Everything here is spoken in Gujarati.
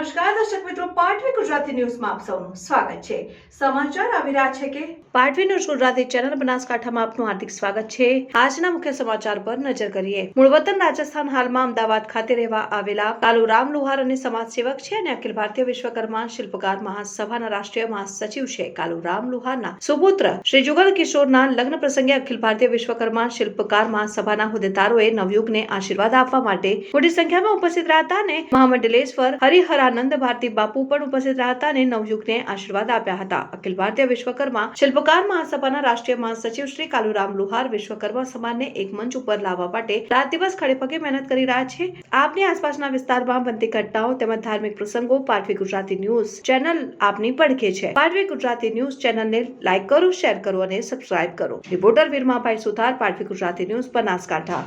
Vamos jogar? નમસ્કાર છે. સમાચાર આવી રહ્યા અમદાવાદ ખાતે રહેવા આવેલા કાલુ રામ લુહાર અને સમાજ સેવક છે અને અખિલ ભારતીય વિશ્વકર્મા શિલ્પકાર મહાસભાના રાષ્ટ્રીય મહાસચિવ છે. કાલુ રામ લુહારના સુપુત્ર શ્રી જુગલ કિશોરના લગ્ન પ્રસંગે અખિલ ભારતીય વિશ્વકર્મા શિલ્પકાર મહાસભાના હોદ્દેદારોએ નવયુગને આશીર્વાદ આપવા માટે મોટી સંખ્યામાં ઉપસ્થિત રહ્યા હતા અને મહામંડલેશ્વર હરિહરાનંદ ભારતી બાપુ પણ ઉપસ્થિત રહ્યા હતા અને નવયુગને આશીર્વાદ આપ્યા હતા. અખિલ ભારતીય વિશ્વકર્મા શિલ્પકાર મહાસભાના રાષ્ટ્રીય મહાસચિવ શ્રી કાલુરામ લુહાર વિશ્વકર્મા સમાજને એક મંચ ઉપર લાવવા માટે રાત દિવસ ખડે પગે મહેનત કરી રહ્યા છે. આપની આસપાસના વિસ્તારમાં બનતી ઘટનાઓ તેમજ ધાર્મિક પ્રસંગો પાટવી ગુજરાતી ન્યૂઝ ચેનલ આપની પડખે છે. પાટવી ગુજરાતી ન્યૂઝ ચેનલને લાઇક કરો, શેર કરો અને સબસ્ક્રાઇબ કરો. Reporter Viramabhai Suthar Patvi Gujarati news Banaskantha.